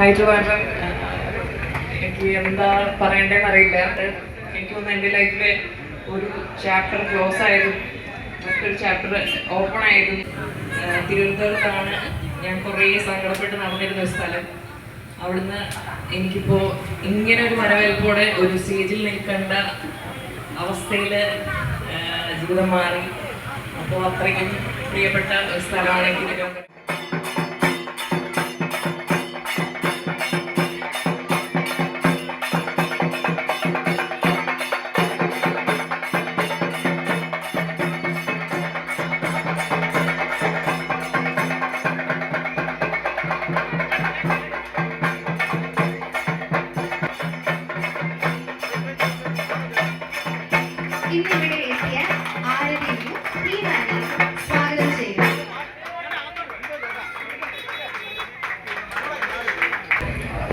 ഹൈദരാബാദ് എനിക്ക് എന്താ പറയണ്ടേന്ന് അറിയില്ല. എനിക്ക് തോന്നുന്നു എന്റെ ലൈഫിലെ ഒരു ചാപ്റ്റർ ക്ലോസ് ആയതും മറ്റൊരു ചാപ്റ്റർ ഓപ്പൺ ആയതും തിരുവനന്തപുരത്താണ് ഞാൻ കുറേ സങ്കടപ്പെട്ട് നടന്നിരുന്ന ഒരു സ്ഥലം. അവിടുന്ന് എനിക്കിപ്പോൾ ഇങ്ങനെ ഒരു വരവേൽപ്പോടെ ഒരു സ്റ്റേജിൽ നിൽക്കേണ്ട അവസ്ഥയിൽ ജീവിതം മാറി. അപ്പോൾ അത്രയ്ക്കും പ്രിയപ്പെട്ട സ്ഥലമാണ് എനിക്ക് തിരുവനന്തപുരം.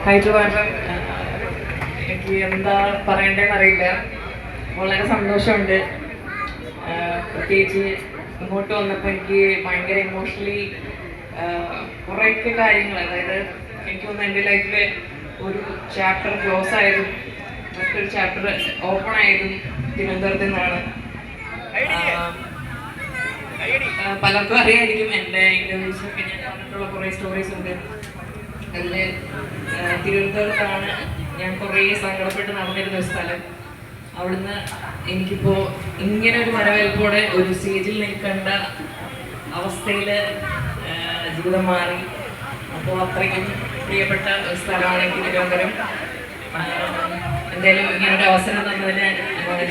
ഹൈദരാബാദ് എനിക്ക് എന്താ പറയണ്ടേന്ന് അറിയില്ല. വളരെ സന്തോഷമുണ്ട്. പ്രത്യേകിച്ച് ഇങ്ങോട്ട് വന്നപ്പോൾ എനിക്ക് ഭയങ്കര ഇമോഷണലി കുറേയൊക്കെ കാര്യങ്ങൾ അതായത് എനിക്ക് തോന്നുന്നു എന്റെ ലൈഫിൽ ഒരു ചാപ്റ്റർ ക്ലോസ് ആയതും മറ്റൊരു ചാപ്റ്റർ ഓപ്പൺ ആയതും തിരുവനന്തപുരത്ത് നിന്നാണ്. പലർക്കും അറിയായിരിക്കും എന്റെ ഇന്റർവ്യൂസൊക്കെ ഞാൻ പറഞ്ഞിട്ടുള്ള കുറേ സ്റ്റോറീസ് ഉണ്ട്. അതിൽ തിരുവനന്തപുരത്താണ് ഞാൻ കുറേ സങ്കടപ്പെട്ട് നടന്നിരുന്ന ഒരു സ്ഥലം. അവിടുന്ന് എനിക്കിപ്പോൾ ഇങ്ങനെ ഒരു വരവേൽപ്പോടെ ഒരു സ്റ്റേജിൽ നിൽക്കേണ്ട അവസ്ഥയിൽ ജീവിതം മാറി. അപ്പോൾ അത്രയ്ക്കും പ്രിയപ്പെട്ട ഒരു സ്ഥലമാണ് എനിക്ക് തിരുവനന്തപുരം. എന്തായാലും എന്തായാലും ഇങ്ങനൊരു അവസരം തന്നതിന്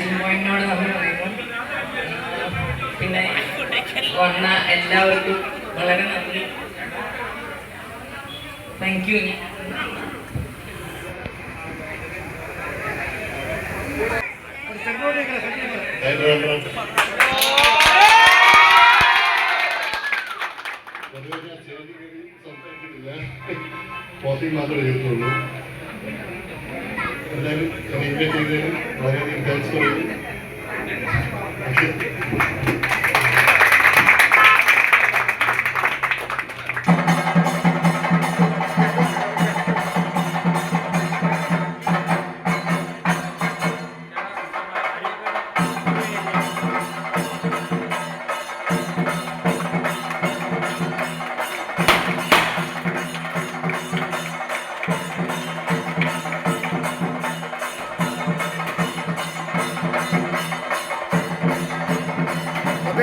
ജിമ്മോയിനോട് നന്ദി പറയുന്നു. പിന്നെ വന്ന എല്ലാവർക്കും വളരെ നന്ദി. താങ്ക് യു മാത്രമേ എഴുതുള്ളൂ എന്തായാലും വളരെയധികം താങ്ക്സ് പറയുന്നു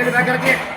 बैठे बैठ करके